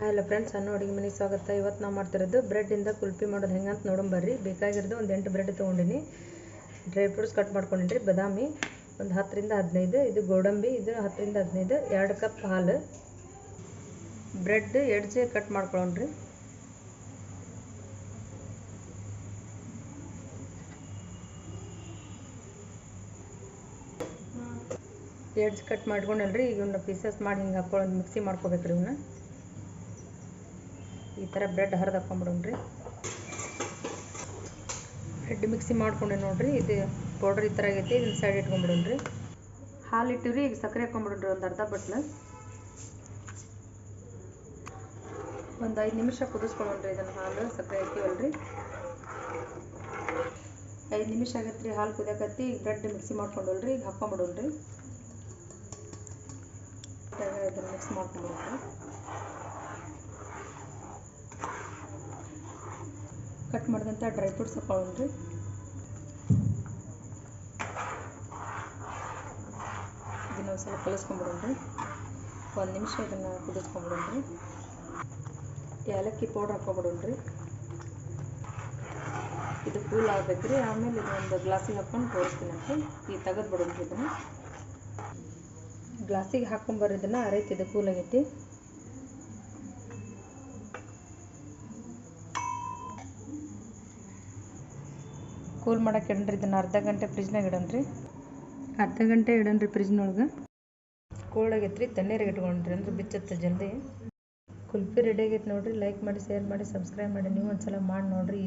Hello friends ಅನ್ನೋ ಅಡುಗೆ ಮನೆಗೆ ಸ್ವಾಗತ. ಇವತ್ತು ನಾವು ಮಾಡ್ತಿರೋದು ಬ್ರೆಡ್ಡಿಂದ ಕುಲ್ಫಿ ಮಾಡೋದು ಹೆಂಗೆ ಅಂತ ನೋಡೋಣ ಬರ್ರಿ. ಬೇಕಾಗಿರೋದು ಒಂದು ಎಂಟು ಬ್ರೆಡ್ ತೊಗೊಂಡಿನಿ. ಡ್ರೈ ಫ್ರೂಟ್ಸ್ ಕಟ್ ಮಾಡ್ಕೊಂಡಿನಿ ಬಾದಾಮಿ ಒಂದು ಹತ್ತರಿಂದ ಹದಿನೈದು, ಇದು ಗೋಡಂಬಿ, ಇದು ಹತ್ತರಿಂದ ಹದಿನೈದು, ಎರಡು ಕಪ್ ಹಾಲು. ಬ್ರೆಡ್ ಎಡ್ಜ್ ಕಟ್ ಮಾಡ್ಕೊಳ್ಳೋಣ್ರಿ ಎಡ್ಜ್ ಕಟ್ ಮಾಡ್ಕೊಂಡಲ್ರಿ. ಈಗ ಇವನ್ನ ಪೀಸಸ್ ಮಾಡಿ ಹಿಂಗೆ ಹಾಕ್ಕೊಳ್ಳೋದು ಮಿಕ್ಸಿ ಮಾಡ್ಕೋಬೇಕ್ರಿ ಇವನ್ನ ಈ ಥರ ಬ್ರೆಡ್ ಹರಿದು ಹಾಕ್ಕೊಂಬಿಡೋಣ್ರಿ ಬ್ರೆಡ್ ಮಿಕ್ಸಿ ಮಾಡ್ಕೊಂಡೆ ನೋಡ್ರಿ, ಇದು ಪೌಡ್ರ್ ಈ ಥರ ಆಗೈತಿ, ಇದನ್ನ ಸೈಡ್ ಇಟ್ಕೊಂಬಿಡೋಣ್ರಿ. ಹಾಲು ಇಟ್ಟಿವ್ರಿ, ಈಗ ಸಕ್ಕರೆ ಹಾಕ್ಕೊಂಬಿಡೋಣ್ರಿ ಒಂದು ಅರ್ಧ ಬಟ್ಲು. ಒಂದು ಐದು ನಿಮಿಷ ಕುದಿಸ್ಕೊಳ್ಳೋಣ್ರಿ ಇದನ್ನು ಹಾಲು ಸಕ್ಕರೆ ಹಾಕಿವಲ್ರಿ ಐದು ನಿಮಿಷ ಆಗೈತ್ರಿ ಹಾಲು ಕುದಿಯಾಕತ್ತಿ, ಈಗ ಬ್ರೆಡ್ ಮಿಕ್ಸಿ ಮಾಡ್ಕೊಂಡಲ್ರಿ ಈಗ ಹಾಕ್ಕೊಂಬಿಡೋಣ್ರಿ ಇದನ್ನು ಮಿಕ್ಸ್ ಮಾಡ್ಕೊಂಬಿಡೋಣ್ರಿ ಕಟ್ ಮಾಡಿದಂಥ ಡ್ರೈ ಫ್ರೂಟ್ಸ್ ಹಾಕೊಳ್ಳೋಣ್ರಿ ಇದನ್ನು ಸ್ವಲ್ಪ ಕಲಿಸ್ಕೊಂಬಿಡೋಣ್ರಿ. ಒಂದು ನಿಮಿಷ ಇದನ್ನು ಕುದಿಸ್ಕೊಂಬಿಡೋಣ್ರಿ. ಏಲಕ್ಕಿ ಪೌಡ್ರ್ ಹಾಕ್ಕೊಬಿಡೋಣ್ರಿ. ಇದು ಕೂಲ್ ಆಗ್ಬೇಕ್ರಿ. ಆಮೇಲೆ ಇದೊಂದು ಗ್ಲಾಸಿಗೆ ಹಾಕ್ಕೊಂಡು ತೋರಿಸ್ತೀನಿ ಅಂತ ಈಗ ತೆಗೆದು ಬಿಡೋಣ್ರಿ ಇದನ್ನು. ಗ್ಲಾಸಿಗೆ ಹಾಕ್ಕೊಂಬರ್ರಿ ಇದನ್ನು ಅರೈತಿ ಇದು ಕೂಲ್ ಆಗೈತಿ ಕೂಲ್ ಮಾಡಕ್ಕೆ ಇಡನ್ರಿ ಇದನ್ನು ಅರ್ಧ ಗಂಟೆ ಫ್ರಿಜ್ನಾಗ ಇಡನ್ರಿ. ಅರ್ಧ ಗಂಟೆ ಇಡನ್ರಿ ಫ್ರಿಜ್ನೊಳಗೆ ಕೂಲ್ ಆಗೈತೆ ರೀ ತಣ್ಣೀರಿಗೆ ಇಟ್ಕೊಂಡ್ರಿ ಅಂದ್ರೆ ಬಿಚ್ಚತ್ತೆ ಜಲ್ದಿ. ಕುಲ್ಫಿ ರೆಡಿ ಆಗೈತೆ ನೋಡಿರಿ ಲೈಕ್ ಮಾಡಿ ಶೇರ್ ಮಾಡಿ ಸಬ್ಸ್ಕ್ರೈಬ್ ಮಾಡಿ ನೀವು ಒಂದ್ಸಲ ಮಾಡಿ ನೋಡಿರಿ.